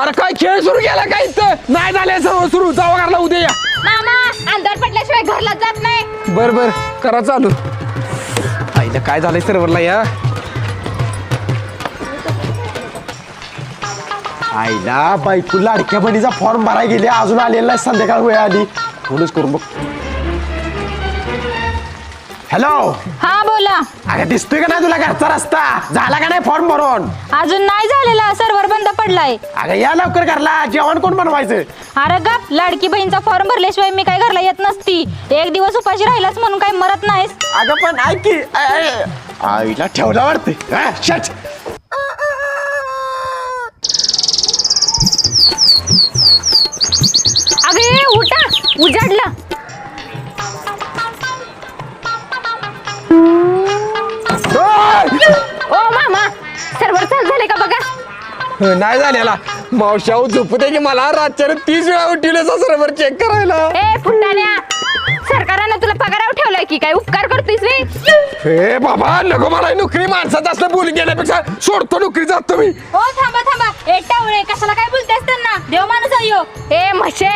अरे काय खेळ सुरू केला काय इथं? नाही झाले सर्व सुरू. जावा करला उद्या या. मामा अंधार पडल्याशिवाय घरला जात नाही. बर बर. करा चालू. आईला काय झालंय सर्व्हरला या? आईला बायको लाडक्या बहिणीचा फॉर्म भरायला गेले. अजून आलेला नाही संध्याकाळ वेळ आली. फोनच करून बघ. हॅलो हा बोला. अगं दिसतोय का नाही तुला घरचा रस्ता? झाला का नाही फॉर्म भरून? अजून नाही झालेला. सर्व्हर बंद पडलाय. अगं या लवकर घरला. जेवण कोण बनवायचं? अरे गप. लाडकी बहीणचा फॉर्म भरल्याशिवाय मी काय घरला येत नसती. एक दिवस उपाशी राहिलाच म्हणून काय मरत नाहीस? अगं पण ऐक की आईला ठेवला वाटते हा, शट. अगे उठा. उजाडला. नाही झालेला. मावशाऊ झोपू दे की मला. रातच्या तीस वेळा उठवलं सर्व्हर चेक करायला. ए फुटाण्या. सरकारनं तुला पगारावर ठेवलाय की काय? उपकार करतोयस वे हे बाबा नको मला नोकरी माणसात असलं बोलून गेल्यापेक्षा सोडतो नोकरी जातो मी. हो थांबा थांबा. ए टावळे कशाला काय बोलतेस त्यांना? देव माणूस आहे ह्यो. ए म्हशे.